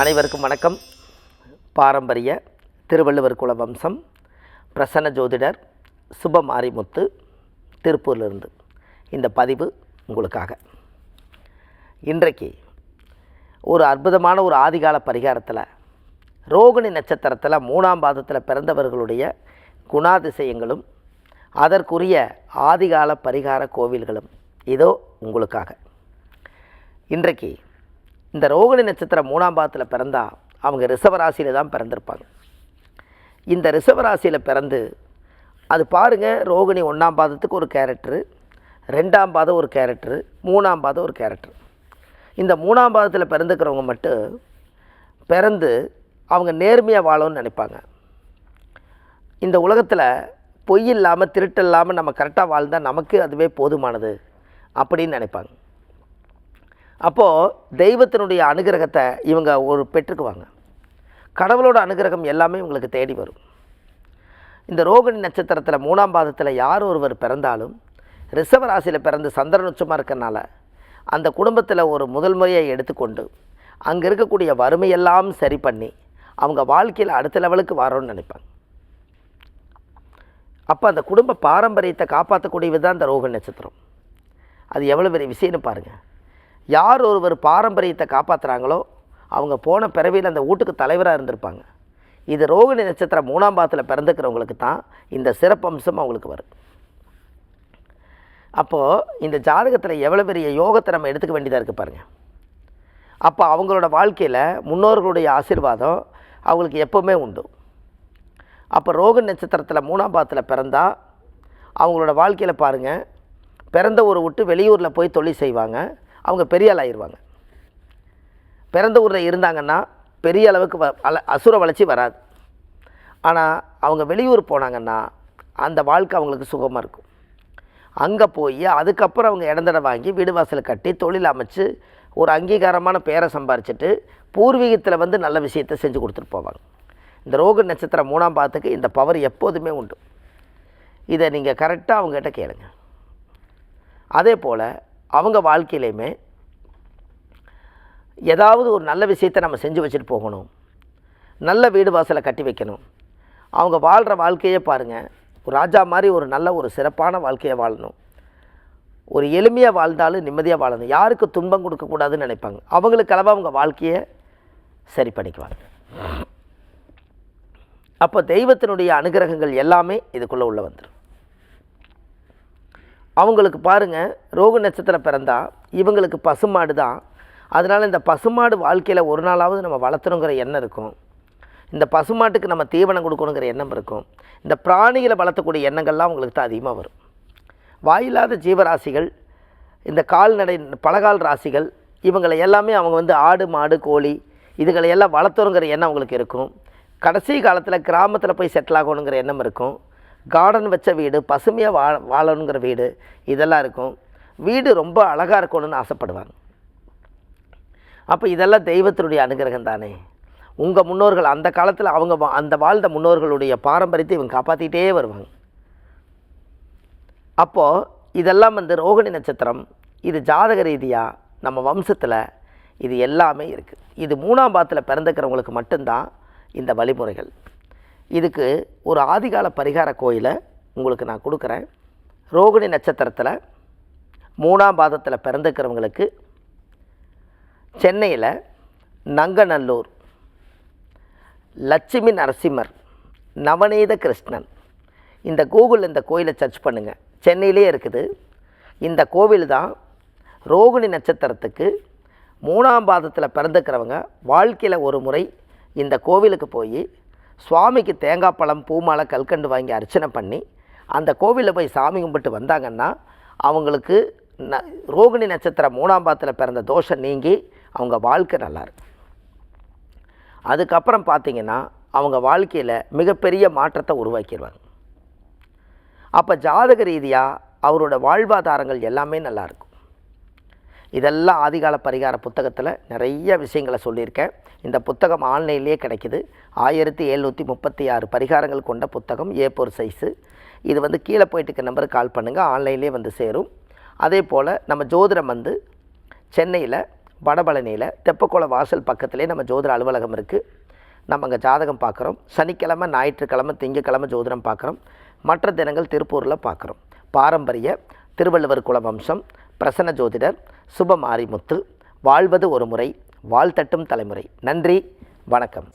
அனைவருக்கும் வணக்கம். பாரம்பரிய திருவள்ளுவர் குல வம்சம் பிரசன்ன ஜோதிடர் சுபமாரிமுத்து மாரிமுத்து திருப்பூர்லேருந்து இந்த பதிவு உங்களுக்காக. இன்றைக்கு ஒரு அற்புதமான ஒரு ஆதிகால பரிகாரத்தில் ரோகிணி நட்சத்திரத்தில் மூணாம் பாதத்தில் பிறந்தவர்களுடைய குணாதிசயங்களும் அதற்குரிய ஆதிகால பரிகார கோவில்களும் இதோ உங்களுக்காக. இன்றைக்கு இந்த ரோகிணி நட்சத்திரம் மூணாம் பாதத்தில் பிறந்தா அவங்க ரிஷபராசியில் தான் பிறந்திருப்பாங்க. இந்த ரிஷபராசியில் பிறந்து அது பாருங்கள் ரோகிணி ஒன்றாம் பாதத்துக்கு ஒரு கேரக்டரு ரெண்டாம் பாதம் ஒரு கேரக்டரு மூணாம் பாதம் ஒரு கேரக்டர் இந்த மூணாம் பாதத்தில் பிறந்துக்கிறவங்க மட்டும் பிறந்து அவங்க நேர்மையாக வாழணும்னு நினைப்பாங்க. இந்த உலகத்தில் பொய் இல்லாமல் திருட்டு இல்லாமல் நம்ம கரெக்டாக வாழ்ந்தால் நமக்கு அதுவே போதுமானது அப்படின்னு நினைப்பாங்க. அப்போது தெய்வத்தினுடைய அனுகிரகத்தை இவங்க ஒரு பெற்றுக்குவாங்க. கடவுளோட அனுகிரகம் எல்லாமே இவங்களுக்கு தேடி வரும். இந்த ரோகிணி நட்சத்திரத்தில் மூணாம் பாதத்தில் யார் ஒருவர் பிறந்தாலும் ரிஷப ராசியில் பிறந்து சந்திரன் உச்சமாக இருக்கிறனால அந்த குடும்பத்தில் ஒரு முதல் முறையை எடுத்துக்கொண்டு அங்கே இருக்கக்கூடிய வறுமையெல்லாம் சரி பண்ணி அவங்க வாழ்க்கையில் அடுத்த லெவலுக்கு வரணும்னு நினைப்பாங்க. அப்போ அந்த குடும்ப பாரம்பரியத்தை காப்பாற்றக்கூடியது தான் அந்த ரோகிணி நட்சத்திரம். அது எவ்வளோ பெரிய விஷயம்னு பாருங்கள் யார் ஒருவர் பாரம்பரியத்தை காப்பாற்றுறாங்களோ அவங்க போன பிறவியில் அந்த வீட்டுக்கு தலைவராக இருந்திருப்பாங்க. இது ரோகிணி நட்சத்திரம் மூணாம் பாதத்தில் பிறந்துக்கிறவங்களுக்கு தான் இந்த சிறப்பம்சம் அவங்களுக்கு வரும். அப்போது இந்த ஜாதகத்தில் எவ்வளோ பெரிய யோகத்தை நம்ம எடுத்துக்க வேண்டியதாக இருக்குது பாருங்கள் அப்போ அவங்களோட வாழ்க்கையில் முன்னோர்களுடைய ஆசீர்வாதம் அவங்களுக்கு எப்போவுமே உண்டு. அப்போ ரோக நட்சத்திரத்தில் மூணாம் பாதத்தில் பிறந்தால் அவங்களோட வாழ்க்கையில் பாருங்கள் பிறந்த ஊரை விட்டு வெளியூரில் போய் தொழில் செய்வாங்க. அவங்க பெரிய ஆள் ஆயிடுவாங்க. பிறந்த ஊரில் இருந்தாங்கன்னா பெரிய அளவுக்கு வ அல அசுர வளர்ச்சி வராது. ஆனால் அவங்க வெளியூர் போனாங்கன்னா அந்த வாழ்க்கை அவங்களுக்கு சுகமாக இருக்கும். அங்கே போய் அதுக்கப்புறம் அவங்க இடந்தடம் வாங்கி வீடு வாசல் கட்டி தொழில் அமைச்சு ஒரு அங்கீகாரமான பேரை சம்பாரிச்சிட்டு பூர்வீகத்தில் வந்து நல்ல விஷயத்தை செஞ்சு கொடுத்துட்டு போவாங்க. இந்த ரோக நட்சத்திரம் மூணாம் பாதத்துக்கு இந்த பவர் எப்போதுமே உண்டு. இதை நீங்கள் கரெக்டாக அவங்ககிட்ட கேளுங்க. அதே போல் அவங்க வாழ்க்கையிலையுமே ஏதாவது ஒரு நல்ல விஷயத்தை நம்ம செஞ்சு வச்சுட்டு போகணும். நல்ல வீடு வாசலை கட்டி வைக்கணும். அவங்க வாழ்கிற வாழ்க்கையே பாருங்கள் ஒரு ராஜா மாதிரி ஒரு நல்ல ஒரு சிறப்பான வாழ்க்கையை வாழணும். ஒரு எளிமையாக வாழ்ந்தாலும் நிம்மதியாக வாழணும். யாருக்கு துன்பம் கொடுக்கக்கூடாதுன்னு நினைப்பாங்க. அவங்களுக்கு அளவாக அவங்க வாழ்க்கையை சரி பண்ணிக்குவாங்க. அப்போ தெய்வத்தினுடைய அனுகிரகங்கள் எல்லாமே இதுக்குள்ளே உள்ளே வந்துடும் அவங்களுக்கு பாருங்கள் ரோக நட்சத்திரம் பிறந்தா இவங்களுக்கு பசுமாடு தான். அதனால் இந்த பசுமாடு வாழ்க்கையில் ஒரு நாளாவது நம்ம வளர்த்துணுங்கிற எண்ணம் இருக்கும். இந்த பசுமாட்டுக்கு நம்ம தீவனம் கொடுக்கணுங்கிற எண்ணம் இருக்கும். இந்த பிராணிகளை வளர்த்தக்கூடிய எண்ணங்கள்லாம் அவங்களுக்கு தான் அதிகமாக வரும். வாயில்லாத ஜீவராசிகள் இந்த கால்நடை பலகால் ராசிகள் இவங்களை எல்லாமே அவங்க வந்து ஆடு மாடு கோழி இதுகளை எல்லாம் வளர்த்துறோங்கிற எண்ணம் அவங்களுக்கு இருக்கும். கடைசி காலத்தில் கிராமத்தில் போய் செட்டில் ஆகணுங்கிற எண்ணம் இருக்கும். கார்டன் வச்ச வீடு பசுமையாக வா வாழணுங்கிற வீடு இதெல்லாம் இருக்கும். வீடு ரொம்ப அழகாக இருக்கணும்னு ஆசைப்படுவாங்க. அப்போ இதெல்லாம் தெய்வத்தினுடைய அனுகிரகம் தானே. உங்கள் முன்னோர்கள் அந்த காலத்தில் அவங்க வா- அந்த வாழ்ந்த முன்னோர்களுடைய பாரம்பரியத்தை இவங்க காப்பாற்றிக்கிட்டே வருவாங்க. அப்போது இதெல்லாம் வந்து ரோகிணி நட்சத்திரம் இது ஜாதக ரீதியாக நம்ம வம்சத்தில் இது எல்லாமே இருக்குது இது மூணாம் பாத்தில் பிறந்துக்கிறவங்களுக்கு மட்டும்தான் இந்த வழிமுறைகள். இதுக்கு ஒரு ஆதிகால பரிகார கோயிலை உங்களுக்கு நான் கொடுக்குறேன். ரோகிணி நட்சத்திரத்தில் மூணாம் பாதத்தில் பிறந்துக்கிறவங்களுக்கு சென்னையில் நங்கநல்லூர் லட்சுமி நரசிம்மர் நவநீத கிருஷ்ணன். இந்த கூகுளில் இந்த கோயிலை சர்ச் பண்ணுங்கள் சென்னையிலே இருக்குது. இந்த கோவில் தான் ரோகிணி நட்சத்திரத்துக்கு மூணாம் பாதத்தில் பிறந்துக்கிறவங்க வாழ்க்கையில் ஒரு முறை இந்த கோவிலுக்கு போய் சுவாமிக்கு தேங்காய் பழம் பூமாலை கல்கண்டு வாங்கி அர்ச்சனை பண்ணி அந்த கோவிலில் போய் சாமி கும்பிட்டு வந்தாங்கன்னா அவங்களுக்கு ந ரோகிணி நட்சத்திரம் மூணாம் பாத்தில் பிறந்த தோஷம் நீங்கி அவங்க வாழ்க்கை நல்லா இருக்கும். அதுக்கப்புறம் பார்த்தீங்கன்னா அவங்க வாழ்க்கையில் மிகப்பெரிய மாற்றத்தை உருவாக்கிடுவாங்க அப்போ ஜாதக ரீதியாக அவரோட வாழ்வாதாரங்கள் எல்லாமே நல்லாயிருக்கும் இதெல்லாம் ஆதிகால பரிகார புத்தகத்தில் நிறைய விஷயங்களை சொல்லியிருக்கேன். இந்த புத்தகம் ஆன்லைன்லேயே கிடைக்கிது. ஆயிரத்தி எழுநூற்றி முப்பத்தி ஆறு பரிகாரங்கள் கொண்ட புத்தகம் ஏ போர் சைஸு இது வந்து கீழே போயிட்டு இருக்க நம்பருக்கு கால் பண்ணுங்கள் ஆன்லைன்லேயே வந்து சேரும். அதே போல் நம்ம ஜோதிடம் வந்து சென்னையில் வடபழனியில் தெப்பக்குள வாசல் பக்கத்துலேயே நம்ம ஜோதிட அலுவலகம் இருக்குது நம்ம அங்கே ஜாதகம் பார்க்குறோம் சனிக்கிழமை ஞாயிற்றுக்கிழமை திங்கக்கிழமை ஜோதிடம் பார்க்குறோம் மற்ற தினங்கள் திருப்பூரில் பார்க்குறோம் பாரம்பரிய திருவள்ளுவர் குல வம்சம் பிரசன்ன ஜோதிடர் சுபமாரிமுத்து வாழ்வது ஒரு முறை வாழ்த்தட்டும் தலைமுறை. நன்றி வணக்கம்.